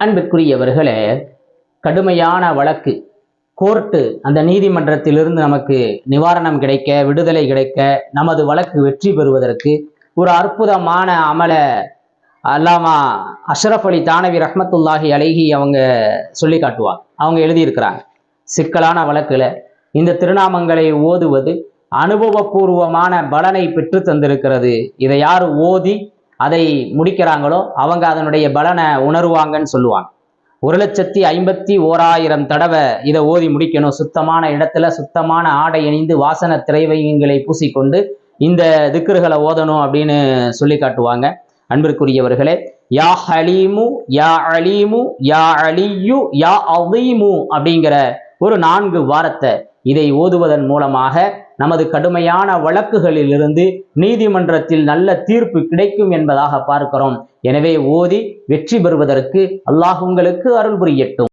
அன்பிற்குரியவர்களே கடுமையான வழக்கு கோர்ட்டு அந்த நீதிமன்றத்திலிருந்து நமக்கு நிவாரணம் கிடைக்க விடுதலை கிடைக்க நமது வழக்கு வெற்றி பெறுவதற்கு ஒரு அற்புதமான அமல அல்லாமா அஷ்ரஃப் அலி தானவி ரஹ்மத்துல்லாஹி அழகி அவங்க சொல்லி காட்டுவாங்க. அவங்க எழுதியிருக்கிறாங்க. சிக்கலான வழக்கில் இந்த திருநாமங்களை ஓதுவது அனுபவபூர்வமான பலனை பெற்று தந்திருக்கிறது. இதை யார் ஓதி அதை முடிக்கிறாங்களோ அவங்க அதனுடைய பலனை உணருவாங்கன்னு சொல்லுவாங்க. ஒரு லட்சத்தி ஐம்பத்தி ஓராயிரம் தடவை இதை ஓதி முடிக்கணும். சுத்தமான இடத்துல சுத்தமான ஆடை அணிந்து வாசன திரைவையங்களை பூசிக்கொண்டு இந்த திக்ருகளை ஓதணும் அப்படின்னு சொல்லி காட்டுவாங்க. அன்பிற்குரியவர்களே யா ஹலீமு யா அலீமு யா அலியு யா அவீமு அப்படிங்கிற ஒரு நான்கு வாரத்தை இதை ஓதுவதன் மூலமாக நமது கடுமையான வழக்குகளிலிருந்து நீதிமன்றத்தில் நல்ல தீர்ப்பு கிடைக்கும் என்பதாக பார்க்கிறோம். எனவே ஓதி வெற்றி பெறுவதற்கு அல்லாஹ் உங்களுக்கு அருள் புரியட்டும்.